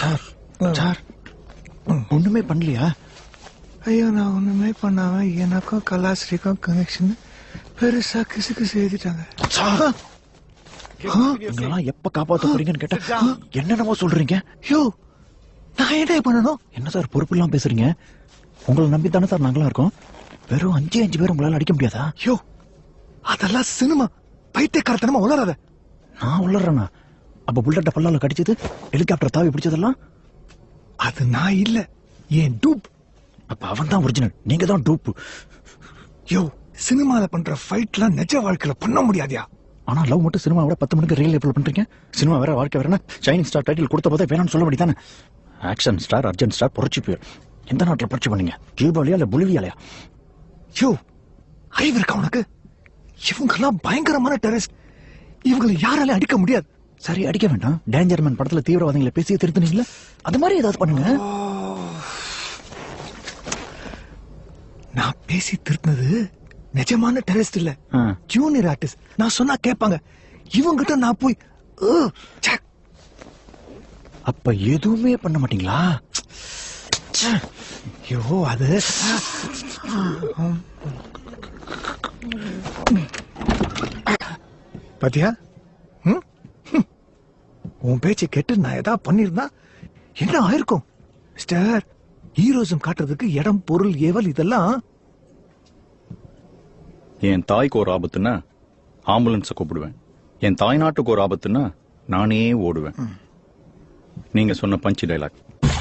Sir sir ஒண்ணுமே பண்ணலையா? ஐயோ நான் ஒண்ணுமே பண்ணாம எனக்கும் கலாஸ்ரீக்கும் கனெக்ஷன் பெருசா கிசு கிசு எழுதிட்டாங்க. சார் நீங்களெல்லாம் எப்ப காப்பாத்த போறீங்கன்னு கேட்டா என்னென்னமோ சொல்றீங்க? யோ நான் என்ன பண்ணணும்? என்ன சார் பொறுப்பு இல்லாம பேசுறீங்க? உங்களை நம்பி தானே சார் நாங்களா இருக்கோம்? வெறும் அஞ்சு அஞ்சு பேர் உங்களால அடிக்க முடியாதா? யோ அதெல்லாம் சினிமா பைத்தியக்காரத்தனமா உளராத நான் உள்ளறேனா? அப்ப புல்லட்ட பல்லால கடிச்சது ஹெலிகாப்டர் தாவி பிடிச்சதெல்லாம்? அது நான் இல்ல. ஏன் டூப்? அப்ப அவன் தான் ஒரிஜினல் நீங்க தான் டூப் யோ சினிமால பண்ற ஃபைட்லாம் நிஜ வாழ்க்கையில பண்ண முடியாதியா? ஆனா லவ் மட்டும் சினிமா விட பத்து மணிக்கு ரியல் எப்படி பண்றீங்க. சினிமா வேற வாழ்க்கை வேறனா ஷைனிங் ஸ்டார் டைட்டில் கொடுத்த போதே வேணும்னு சொல்ல முடியுதானே ஆக்ஷன் ஸ்டார் அர்ஜென்ட் ஸ்டார் புரட்சி பேர் எந்த நாட்டில் புரட்சி பண்ணீங்க? கியூபாலியா இல்ல பொலிவியாலயா? யோ அறிவு இருக்கா உனக்கு? இவங்கெல்லாம் பயங்கரமான டெரரிஸ்ட் இவங்களை யாராலையும் அடிக்க முடியாது. சரி அடிக்க வேண்டாம். டேஞ்சர் மேன் படத்துல தீவிரவாதிகளை பேசி திருத்துனீங்களா? அது மாதிரி ஏதாவது பண்ணுங்க. நான் பேசி திருத்தினது நிஜமான டெரரிஸ்ட் இல்ல. ஜூனியர் ஆர்டிஸ்ட் நான் சொன்னா கேட்பாங்க. இவங்கிட்ட நான் போய். அப்ப எதுவுமே பண்ண மாட்டீங்களா? ஐயோ அது. பாத்தியா. உன் பேச்சை கேட்டு நான் ஏதாவது பண்ணிருந்தா என்ன ஆயிருக்கும்? மிஸ்டர் ஹீரோசம் காட்டுறதுக்கு இடம் பொருள் ஏவல் இதெல்லாம். என் தாய்க்கு ஒரு ஆபத்துன்னா ஆம்புலன்ஸை கூப்பிடுவேன். என் தாய் நாட்டுக்கு ஒரு ஆபத்துன்னா நானே ஓடுவேன். நீங்க சொன்ன பஞ்சு டைலாக்